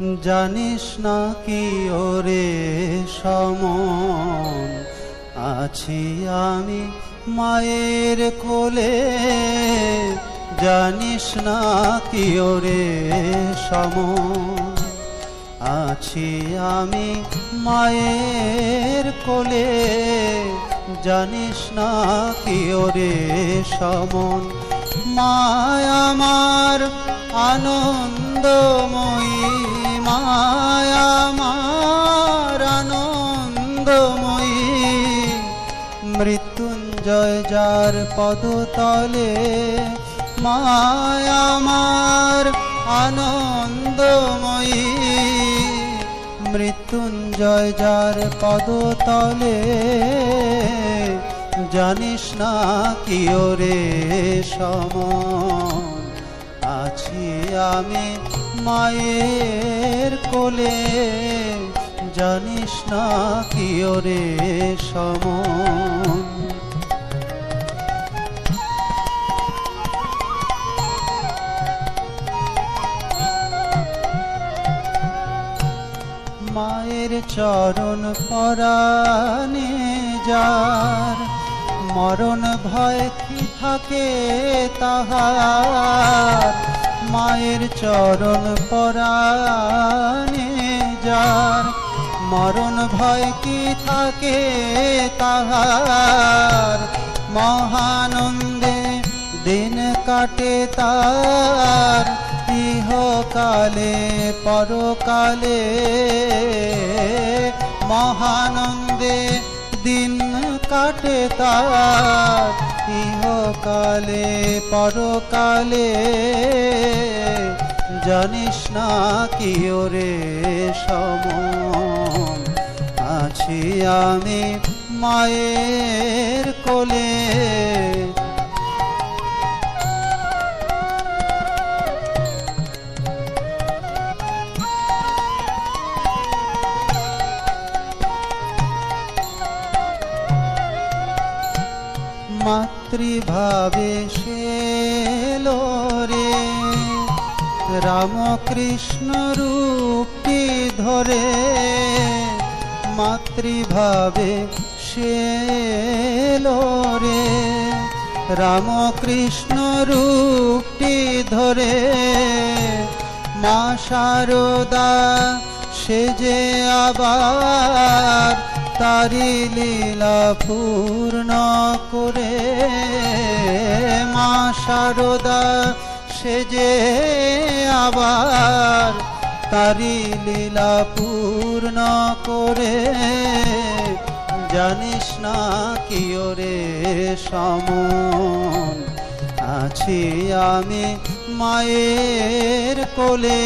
জানিস না কি ওরে সমন? আছি আমি মায়ের কোলে। জানিস না কি ওরে সমন? আছি আমি মায়ের কোলে। জানিস না কি ওরে সমন? মায় আমার আনন্দময়ী। মায় আমার আনন্দময়ী। মৃত্যুঞ্জয় যার পদতলে মায় আমার আনন্দময়ী। মৃত্যুঞ্জয় যার পদতলে জানিস না কি ওরে সমন আছি আমি মায়ের কোলে। জানিস না কি ওরে সমন মায়ের চরণ পরাণে যার মরণ ভয় কি থাকে তাহার? মায়ের চরণ পরাণে যার মরণ ভয় কি থাকে তাহার? মহানন্দে দিন কাটে তার, ইহকালে, পরকালে। মহানন্দে কাটে তার ইহকালে পরকালে। জানিস না কি ওরে সম আছি আমি মায়ের কোলে। মাতৃভাবে সে রে। রামকৃষ্ণ রূপটি ধরে মাতৃভাবে সে রে। রামকৃষ্ণ রূপটি ধরে মা শারদা সে যে আবার তারি লীলা পূর্ণ করে মা শারদা সে যে আবার তারি লীলা পূর্ণ করে। জানিস না কি ওরে সমন? আছি আমি মায়ের কোলে।